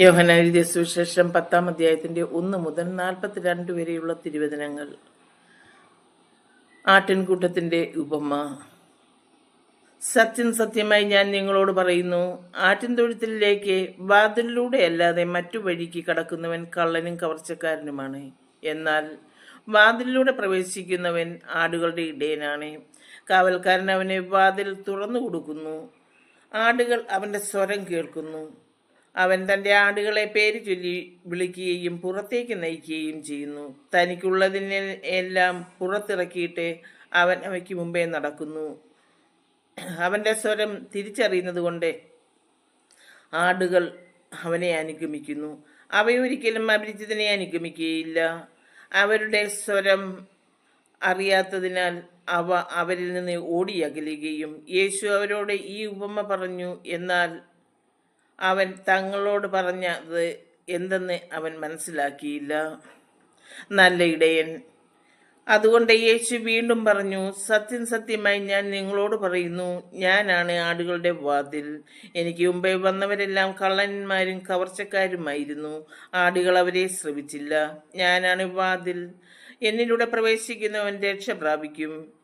യോഹന എഴുതിയ സുവിശേഷം പത്താം അധ്യായത്തിന്റെ ഒന്ന് മുതൽ നാൽപ്പത്തിരണ്ട് വരെയുള്ള തിരുവചനങ്ങൾ. ആട്ടിൻകൂട്ടത്തിന്റെ ഉപമ. സത്യം സത്യമായി ഞാൻ നിങ്ങളോട് പറയുന്നു ആറ്റിൻ തൊഴുത്തിലേക്ക് വാതിലിലൂടെ അല്ലാതെ മറ്റു വഴിക്ക് കടക്കുന്നവൻ കള്ളനും കവർച്ചക്കാരനുമാണ്. എന്നാൽ വാതിലിലൂടെ പ്രവേശിക്കുന്നവൻ ആടുകളുടെ ഇടയനാണ്. കാവൽക്കാരൻ അവനെ വാതിൽ തുറന്നു കൊടുക്കുന്നു ആടുകൾ അവന്റെ സ്വരം കേൾക്കുന്നു. അവൻ തന്റെ ആടുകളെ പേര് ചൊല്ലി വിളിക്കുകയും പുറത്തേക്ക് നയിക്കുകയും ചെയ്യുന്നു. തനിക്കുള്ളതിനെ എല്ലാം പുറത്തിറക്കിയിട്ട് അവൻ അവയ്ക്ക് മുമ്പേ നടക്കുന്നു. അവന്റെ സ്വരം തിരിച്ചറിയുന്നത് കൊണ്ട് ആടുകൾ അവനെ അനുഗമിക്കുന്നു. അവയൊരിക്കലും അപരിചിതനെ അനുഗമിക്കുകയില്ല. അവരുടെ സ്വരം അറിയാത്തതിനാൽ അവ അവരിൽ നിന്ന് ഓടിയകലുകയും യേശു അവരോട് ഈ ഉപമ പറഞ്ഞു എന്നാൽ അവൻ തങ്ങളോട് പറഞ്ഞത് എന്തെന്ന് അവൻ മനസ്സിലാക്കിയില്ല. നല്ല ഇടയൻ. അതുകൊണ്ട് യേശു വീണ്ടും പറഞ്ഞു സത്യം സത്യമായി ഞാൻ നിങ്ങളോട് പറയുന്നു ഞാനാണ് ആടുകളുടെ വാതിൽ. എനിക്ക് മുമ്പേ വന്നവരെല്ലാം കള്ളന്മാരും കവർച്ചക്കാരുമായിരുന്നു. ആടുകൾ അവരെ ശ്രവിച്ചില്ല. ഞാനാണ് വാതിൽ. എന്നിലൂടെ പ്രവേശിക്കുന്നവൻ രക്ഷ പ്രാപിക്കും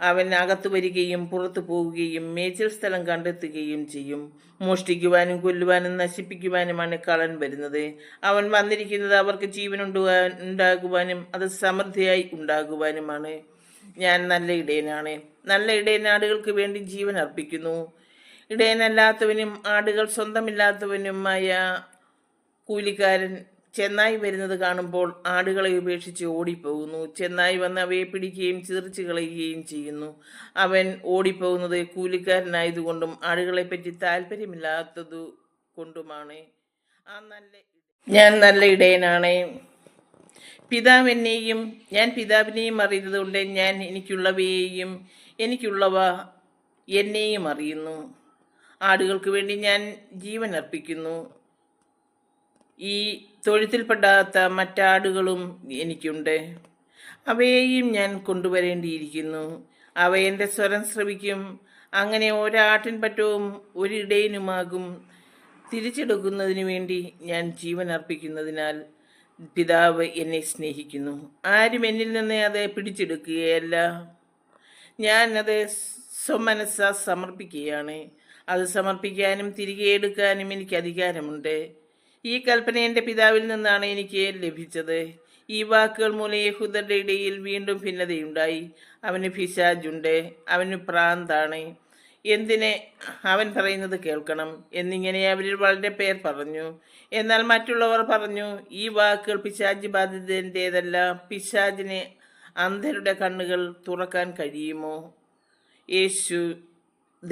അവൻ അകത്തു വരികയും പുറത്തു പോവുകയും മേച്ചിൽ സ്ഥലം കണ്ടെത്തുകയും ചെയ്യും. മോഷ്ടിക്കുവാനും കൊല്ലുവാനും നശിപ്പിക്കുവാനുമാണ് കളൻ വരുന്നത്. അവൻ വന്നിരിക്കുന്നത് അവർക്ക് ജീവൻ ഉണ്ടാകുവാനും അത് സമൃദ്ധിയായി ഉണ്ടാകുവാനുമാണ്. ഞാൻ നല്ല ഇടയനാണ്. നല്ല ഇടയൻ ആടുകൾക്ക് വേണ്ടി ജീവൻ അർപ്പിക്കുന്നു. ഇടയനല്ലാത്തവനും ആടുകൾ സ്വന്തമില്ലാത്തവനുമായ കൂലിക്കാരൻ ചെന്നായി വരുന്നത് കാണുമ്പോൾ ആടുകളെ ഉപേക്ഷിച്ച് ഓടിപ്പോകുന്നു. ചെന്നായി വന്ന് അവയെ പിടിക്കുകയും ചിതറിച്ച് കളയുകയും ചെയ്യുന്നു. അവൻ ഓടിപ്പോകുന്നത് കൂലിക്കാരനായതുകൊണ്ടും ആടുകളെപ്പറ്റി താല്പര്യമില്ലാത്തതു കൊണ്ടുമാണ്. ആ നല്ല ഞാൻ നല്ല ഇടയനാണ്. പിതാവ് എന്നെയും ഞാൻ പിതാവിനെയും അറിയുന്നതുകൊണ്ട് ഞാൻ എനിക്കുള്ളവയെയും എനിക്കുള്ളവ എന്നെയും അറിയുന്നു. ആടുകൾക്ക് വേണ്ടി ഞാൻ ജീവൻ അർപ്പിക്കുന്നു ഈ തൊഴുത്തിൽപ്പെടാത്ത മറ്റാടുകളും എനിക്കുണ്ട്. അവയെയും ഞാൻ കൊണ്ടുവരേണ്ടിയിരിക്കുന്നു. അവ എന്റെ സ്വരം ശ്രവിക്കും. അങ്ങനെ ഒരാട്ടിൻ പറ്റവും ഒരിടയനുമാകും. തിരിച്ചെടുക്കുന്നതിന് വേണ്ടി ഞാൻ ജീവൻ അർപ്പിക്കുന്നതിനാൽ പിതാവ് എന്നെ സ്നേഹിക്കുന്നു. ആരും എന്നിൽ നിന്ന് അത് പിടിച്ചെടുക്കുകയല്ല. ഞാൻ അത് സ്വമനസ്സ സമർപ്പിക്കുകയാണ്. അത് സമർപ്പിക്കാനും തിരികെ എടുക്കാനും എനിക്ക് അധികാരമുണ്ട്. ഈ കൽപ്പന എന്റെ പിതാവിൽ നിന്നാണ് എനിക്ക് ലഭിച്ചത്. ഈ വാക്കുകൾ മൂലം യഹൂദരുടെ ഇടയിൽ വീണ്ടും ഭിന്നതയുണ്ടായി. അവന് ഫിഷാജുണ്ട് അവന് പ്രാന്താണ്. എന്തിനെ അവൻ പറയുന്നത് കേൾക്കണം. എന്നിങ്ങനെ അവരിൽ വളരെ പേർ പറഞ്ഞു. എന്നാൽ മറ്റുള്ളവർ പറഞ്ഞു ഈ വാക്കുകൾ പിശാജ് ബാധിതന്റേതല്ല പിശാജിന് അന്ധരുടെ കണ്ണുകൾ തുറക്കാൻ കഴിയുമോ? യേശു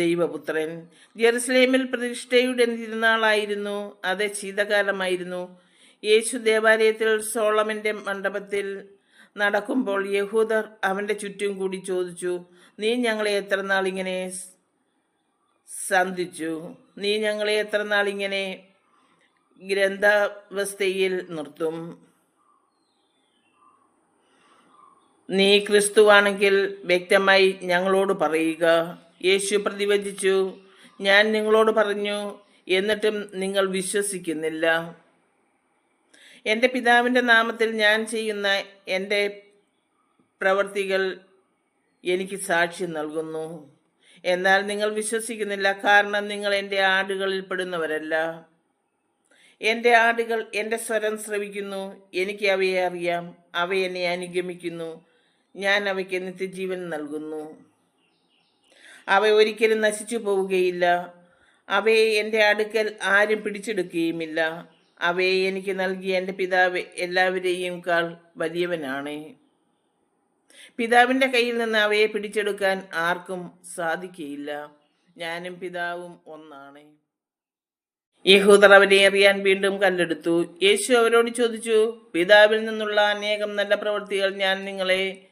ദൈവപുത്രൻ ജെറുസലേമിൽ പ്രതിഷ്ഠയുടെ തിരുനാളായിരുന്നു. അത് ശീതകാലമായിരുന്നു. യേശു ദേവാലയത്തിൽ സോളമന്റെ മണ്ഡപത്തിൽ നടക്കുമ്പോൾ യഹൂദർ അവന്റെ ചുറ്റും കൂടി ചോദിച്ചു നീ ഞങ്ങളെ എത്ര നാളിങ്ങനെ സന്ധിച്ചു? നീ ഞങ്ങളെ എത്ര നാളിങ്ങനെ ഗ്രന്ഥാവസ്ഥയിൽ നിർത്തും? നീ ക്രിസ്തുവാണെങ്കിൽ വ്യക്തമായി ഞങ്ങളോട് പറയുക. യേശു പ്രതിവചിച്ചു. ഞാൻ നിങ്ങളോട് പറഞ്ഞു എന്നിട്ടും നിങ്ങൾ വിശ്വസിക്കുന്നില്ല. എന്റെ പിതാവിന്റെ നാമത്തിൽ ഞാൻ ചെയ്യുന്ന എന്റെ പ്രവൃത്തികൾ എനിക്ക് സാക്ഷ്യം നൽകുന്നു. എന്നാൽ നിങ്ങൾ വിശ്വസിക്കുന്നില്ല കാരണം നിങ്ങൾ എന്റെ ആടുകളിൽ പെടുന്നവരല്ല. എന്റെ ആടുകൾ എന്റെ സ്വരം ശ്രവിക്കുന്നു എനിക്ക് അവയെ അറിയാം അവ എന്നെ അനുഗമിക്കുന്നു ഞാൻ അവയ്ക്ക് നിത്യജീവൻ നൽകുന്നു. അവ ഒരിക്കലും നശിച്ചു പോവുകയില്ല. അവയെ എന്റെ അടുക്കൽ ആരും പിടിച്ചെടുക്കുകയുമില്ല. അവയെ എനിക്ക് നൽകിയ എന്റെ പിതാവ് എല്ലാവരെയും കാൾ വലിയവനാണ്. പിതാവിന്റെ കയ്യിൽ നിന്ന് അവയെ പിടിച്ചെടുക്കാൻ ആർക്കും സാധിക്കുകയില്ല ഞാനും പിതാവും ഒന്നാണ്. യഹൂദർ അവനെ അറിയാൻ വീണ്ടും കല്ലെടുത്തു. യേശു അവരോട് ചോദിച്ചു പിതാവിൽ നിന്നുള്ള അനേകം നല്ല പ്രവൃത്തികൾ ഞാൻ നിങ്ങളെ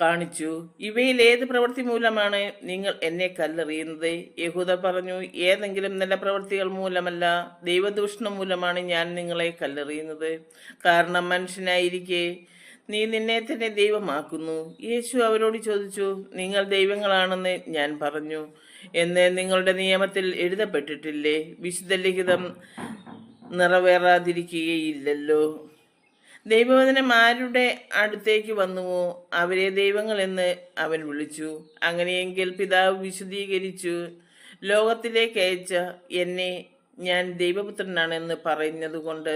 കാണിച്ചു. ഇവയിൽ ഏത് പ്രവൃത്തി മൂലമാണ് നിങ്ങൾ എന്നെ കല്ലെറിയുന്നത്? യഹൂദ പറഞ്ഞു ഏതെങ്കിലും നല്ല പ്രവൃത്തികൾ മൂലമല്ല ദൈവദൂഷണം മൂലമാണ് ഞാൻ നിങ്ങളെ കല്ലെറിയുന്നത്. കാരണം മനുഷ്യനായിരിക്കെ നീ നിന്നെ തന്നെ ദൈവമാക്കുന്നു. യേശു അവരോട് ചോദിച്ചു നിങ്ങൾ ദൈവങ്ങളാണെന്ന് ഞാൻ പറഞ്ഞു. എന്ന് നിങ്ങളുടെ നിയമത്തിൽ എഴുതപ്പെട്ടിട്ടില്ലേ? വിശുദ്ധ ലിഖിതം നിറവേറാതിരിക്കുകയില്ലല്ലോ. ദൈവവചനം ആരുടെ അടുത്തേക്ക് വന്നുവോ? അവരെ ദൈവങ്ങളെന്ന് അവൻ വിളിച്ചു. അങ്ങനെയെങ്കിൽ പിതാവ് വിശദീകരിച്ചു ലോകത്തിലേക്ക് അയച്ച എന്നെ ഞാൻ ദൈവപുത്രനാണെന്ന് പറയുന്നതുകൊണ്ട്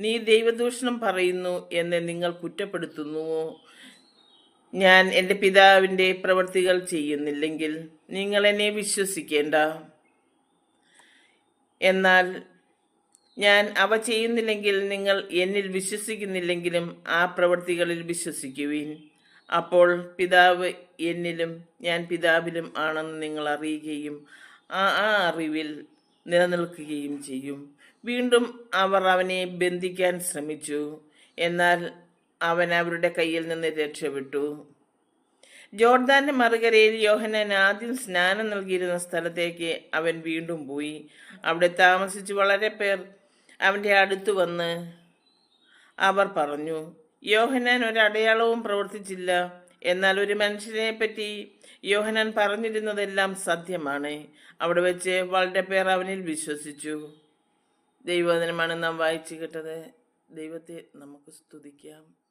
നീ ദൈവദൂഷണം പറയുന്നു എന്ന് നിങ്ങൾ കുറ്റപ്പെടുത്തുന്നുവോ? ഞാൻ എന്റെ പിതാവിന്റെ പ്രവൃത്തികൾ ചെയ്യുന്നില്ലെങ്കിൽ നിങ്ങൾ എന്നെ വിശ്വസിക്കേണ്ട. എന്നാൽ ഞാൻ അവ ചെയ്യുന്നില്ലെങ്കിൽ നിങ്ങൾ എന്നിൽ വിശ്വസിക്കുന്നില്ലെങ്കിലും ആ പ്രവൃത്തികളിൽ വിശ്വസിക്കുവിൻ. അപ്പോൾ പിതാവ് എന്നിലും ഞാൻ പിതാവിലും ആണെന്ന് നിങ്ങൾ അറിയുകയും ആ ആ അറിവിൽ നിലനിൽക്കുകയും ചെയ്യും. വീണ്ടും അവർ അവനെ ബന്ധിക്കാൻ ശ്രമിച്ചു. എന്നാൽ അവൻ അവരുടെ കയ്യിൽ നിന്ന് രക്ഷപ്പെട്ടു. ജോർദാന്റെ മറുകരയിൽ യോഹനാൻ ആദ്യം സ്നാനം നൽകിയിരുന്ന സ്ഥലത്തേക്ക് അവൻ വീണ്ടും പോയി. അവിടെ താമസിച്ച് വളരെ പേർ അവന്റെ അടുത്ത് വന്ന് അവർ പറഞ്ഞു യോഹനാൻ ഒരടയാളവും പ്രവർത്തിച്ചില്ല. എന്നാൽ ഒരു മനുഷ്യനെ പറ്റി യോഹനാൻ പറഞ്ഞിരുന്നതെല്ലാം സത്യമാണ്. അവിടെ വെച്ച് വളരെ പേർ അവനിൽ വിശ്വസിച്ചു. ദൈവവചനമാണ് നാം വായിച്ചു കേട്ടത്. ദൈവത്തെ നമുക്ക് സ്തുതിക്കാം.